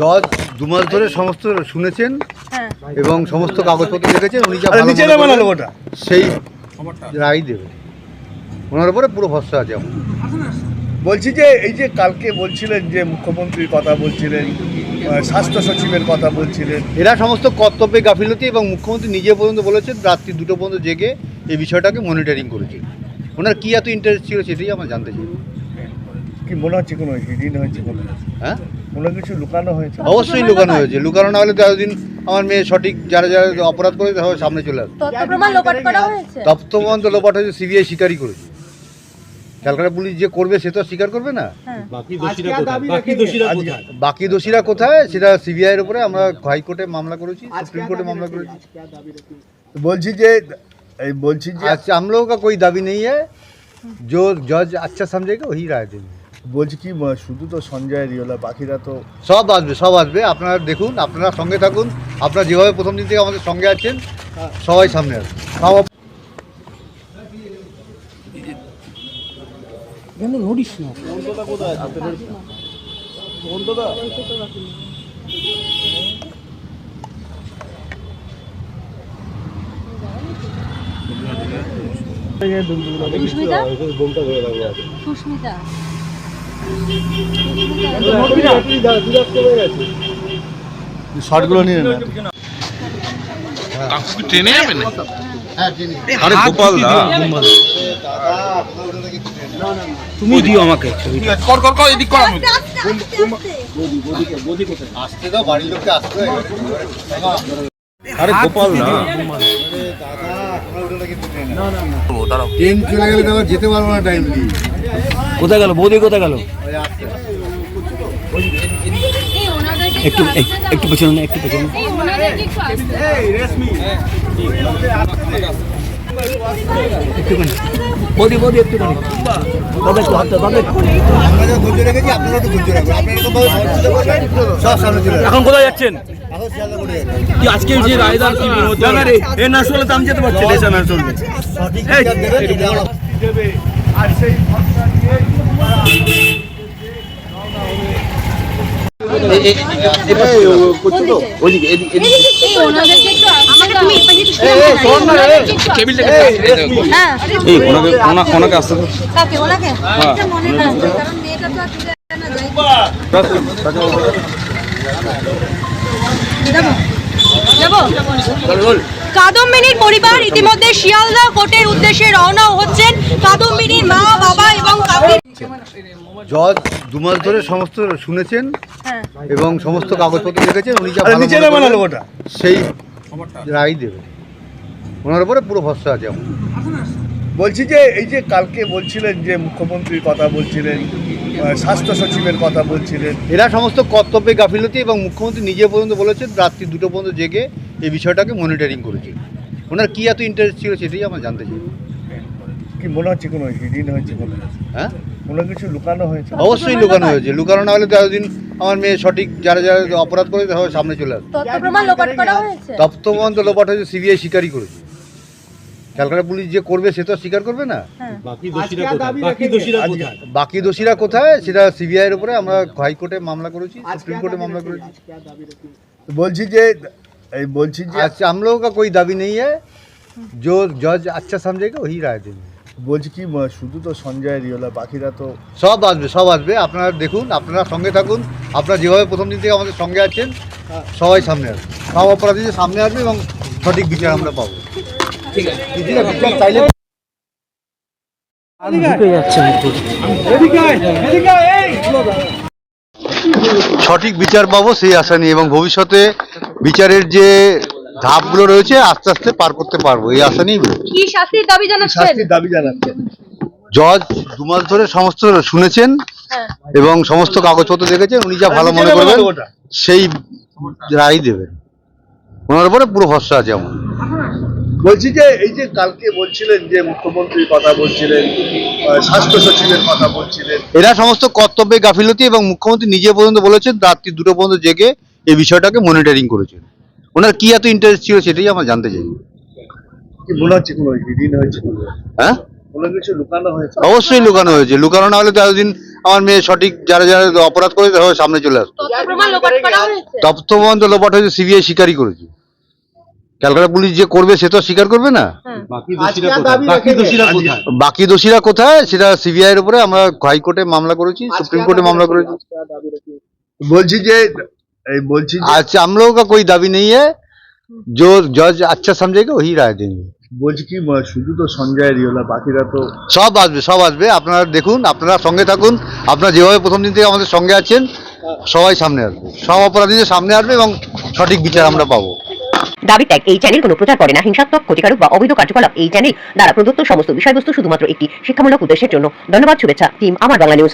জজ দু মাস ধরে সমস্ত শুনেছেন হ্যাঁ। এবং সমস্ত কাগজপত্র দেখেছেন উনি যা মনে সেই রায় দেবে। ওনার উপরে পুরো ভরসা আছে আমার। বলছি যে এই যে কালকে বলছিলেন যে মুখ্যমন্ত্রীর কথা বলছিলেন স্বাস্থ্য সচিবের কথা বলছিলেন। এরা সমস্ত কর্তব্যে গাফিলতি এবং মুখ্যমন্ত্রী নিজে পর্যন্ত বলেছেন রাত্রি দুটো পর্যন্ত জেগে এই বিষয়টাকে মনিটরিং করেছে। ওনার কী এত ইন্টারেস্ট ছিল সেটাই আমার জানতে চাই। কি মনে হচ্ছে কোনো হিডিন হয়েছে কোনো? হ্যাঁ? কোনো কিছু লুকানো হয়েছে অবশ্যই লুকানো হয়েছে লুকানো না হলে তো এতদিন আমার মেয়ে সঠিক যারা যারা অপরাধ করেছে তারা সামনে চলে আসবে তথ্য প্রমাণ লোপাট করা হয়েছে তপ্তমন্ত লোপাট হয়েছে সিবিআই স্বীকারই করেছে ক্যালকাটা পুলিশ যে করবে সে তো আর স্বীকার করবে না হ্যাঁ বাকি দোষীরা কোথায় বাকি দোষীরা কোথায় বাকি দোষীরা কোথায় সেটা সিবিআই এর উপরে আমরা হাইকোর্টে মামলা করেছি সুপ্রিম কোর্টে মামলা করেছি বলছি যে এই বলছি যে आज हम लोगों का कोई दावी नहीं है जो जज अच्छा समझेगा वही राय देंगे বলছি কি শুধু তো সঞ্জয় রিওলা বাকিরা তো সব আসবে সব আসবে। আপনারা দেখুন আপনারা সঙ্গে থাকুন। আপনারা যেভাবে প্রথম দিন থেকে আমাদের সঙ্গে আছেন সবাই সামনে আসবে। সব সুস্মিতা? সুস্মিতা? শর্টগুলো নিয়ে নেন কাকু কি ট্রেনে যাবে না হ্যাঁ চিনি আরে গোপাল দা। তুমি দিও আমাকে কর কর কর এদিক কর আসতে দাও বাড়ির লোককে আসতে আরে গোপাল ট্রেন চলে গেলে তো যেতে পারব না টাইমলি কোথায় গেল বৌদি কোথায় গেল একটু একটু পেছনে একটু পেছনে একটুখানি বৌদি বৌদি একটুখানি দাদা একটু হাতটা দাদা আমরা যা ধৈর্য রেখেছি আপনারা একটু ধৈর্য রাখবেন আপনারা এরকম সহযোগিতা করবেন, সব সামনে চলে এখন কোথায় যাচ্ছেন। কি আজকে যে রায়দার কি রে এ না শুনলে তো আমি যেতে পারছি না সঠিক আমার- আর সেই কাদম্বিনীর পরিবার ইতিমধ্যে শিয়ালদা কোর্টের উদ্দেশ্যে রওনা হচ্ছেন। কাদম্বিনীর মা বাবা এবং জজ দু মাস ধরে সমস্ত শুনেছেন হ্যাঁ। এবং সমস্ত কাগজপত্র দেখেছেন উনি যা মনে। সেই রায় দেবে। ওনার উপরে পুরো ভরসা আছে আমার। বলছি যে এই যে কালকে বলছিলেন যে মুখ্যমন্ত্রীর কথা বলছিলেন স্বাস্থ্য সচিবের কথা বলছিলেন। এরা সমস্ত কর্তব্যে গাফিলতি এবং মুখ্যমন্ত্রী নিজে পর্যন্ত বলেছেন রাত্রি দুটো পর্যন্ত জেগে এই বিষয়টাকে মনিটরিং করেছে। ওনার কি এত ইন্টারেস্ট ছিল সেটাই আমার জানতে চাই। কি মনে হচ্ছে কোনো হিডিন হয়েছে কোনো হ্যাঁ কোনো কিছু লুকানো হয়েছে অবশ্যই লুকানো হয়েছে লুকানো না হলে তো এতদিন আমার মেয়ে সঠিক যারা যারা অপরাধ করেছে তারা সামনে চলে আসবে তথ্য প্রমাণ লোপাট করা হয়েছে তপ্তমন্ত লোপাট হয়েছে সিবিআই স্বীকারই করেছে ক্যালকাটা পুলিশ যে করবে সে তো আর স্বীকার করবে না হ্যাঁ বাকি দোষীরা কোথায় বাকি দোষীরা কোথায় বাকি দোষীরা কোথায় সেটা সিবিআই এর উপরে আমরা হাইকোর্টে মামলা করেছি সুপ্রিম কোর্টে মামলা করেছি বলছি যে এই বলছি যে आज हम लोगों का कोई दावी नहीं है जो जज अच्छा समझेगा वही राय देंगे বলছি কি শুধু তো সঞ্জয় রিওলা বাকিরা তো সব আসবে সব আসবে। আপনারা দেখুন আপনারা সঙ্গে থাকুন। আপনারা যেভাবে প্রথম দিন থেকে আমাদের সঙ্গে আছেন সবাই সামনে আসবে। সব অপরাধীদের সামনে আসবে এবং সঠিক বিচার আমরা পাবো। ঠিক আছে। বিচার চাইলে সঠিক বিচার পাবো সেই আশা নিয়ে। এবং ভবিষ্যতে বিচারের যে ধাপগুলো রয়েছে আস্তে আস্তে পার করতে পারব এই আশা নিয়েই কি শাস্তির দাবি জানাচ্ছেন? শাস্তির দাবি জানাচ্ছেন জজ দু মাস ধরে সমস্ত শুনেছেন হ্যাঁ। এবং সমস্ত কাগজপত্র দেখেছেন উনি যা ভালো মনে করবেন সেই রায় দেবেন। ওনার উপরে পুরো ভরসা আছে আমার। বলছি যে এই যে কালকে বলছিলেন যে মুখ্যমন্ত্রীর কথা বলছিলেন স্বাস্থ্য সচিবের কথা বলছিলেন। এরা সমস্ত কর্তব্যে গাফিলতি এবং মুখ্যমন্ত্রী নিজে পর্যন্ত বলেছেন রাত্রি দুটো পর্যন্ত জেগে এই বিষয়টাকে মনিটরিং করেছেন। ওনার কি এত ইন্টারেস্ট ছিল সেটাই আমার জানতে চাই। কি মনে হচ্ছে কোনো হিডিন হয়েছে? হ্যাঁ? কোনো কিছু লুকানো হয়েছে? অবশ্যই লুকানো হয়েছে। লুকানো না হলে তো এতদিন আমার মেয়ে সঠিক যারা যারা অপরাধ করেছে তারা সামনে চলে আসবে তথ্য প্রমাণ লোপাট হয়েছে? তো লোপাট হয়েছে সিবিআই স্বীকারই করেছে। ক্যালকাটা পুলিশ যে করবে সে তো আর স্বীকার করবে না? বাকি দোষীরা কোথায়? সেটা সিবিআই এর উপরে আমরা হাইকোর্টে মামলা করেছি সুপ্রিম কোর্টে মামলা করেছি। বলছি যে এই বলছি যে आज हम लोगों का कोई दावी नहीं है जो जज अच्छा समझेगा वही राय देंगे বলছি কি আহ, শুধু তো সঞ্জয় রিওলা বাকিরা তো সব আসবে সব আসবে আপনারা দেখুন আপনারা সঙ্গে থাকুন আপনারা যেভাবে প্রথম দিন থেকে আমাদের সঙ্গে আছেন সবাই সামনে আসবে সব অপরাধীদের সামনে আসবে এবং সঠিক বিচার আমরা পাবো দাবি ত্যাগ এই চ্যানেল কোনো প্রচার করে না হিংসাত্মক ক্ষতিকারক বা অবৈধ কার্যকলাপ এই চ্যানেল দ্বারা প্রদত্ত সমস্ত বিষয়বস্তু শুধুমাত্র একটি শিক্ষামূলক উদ্দেশ্যের জন্য ধন্যবাদ শুভেচ্ছা টিম আমার বাংলা নিউজ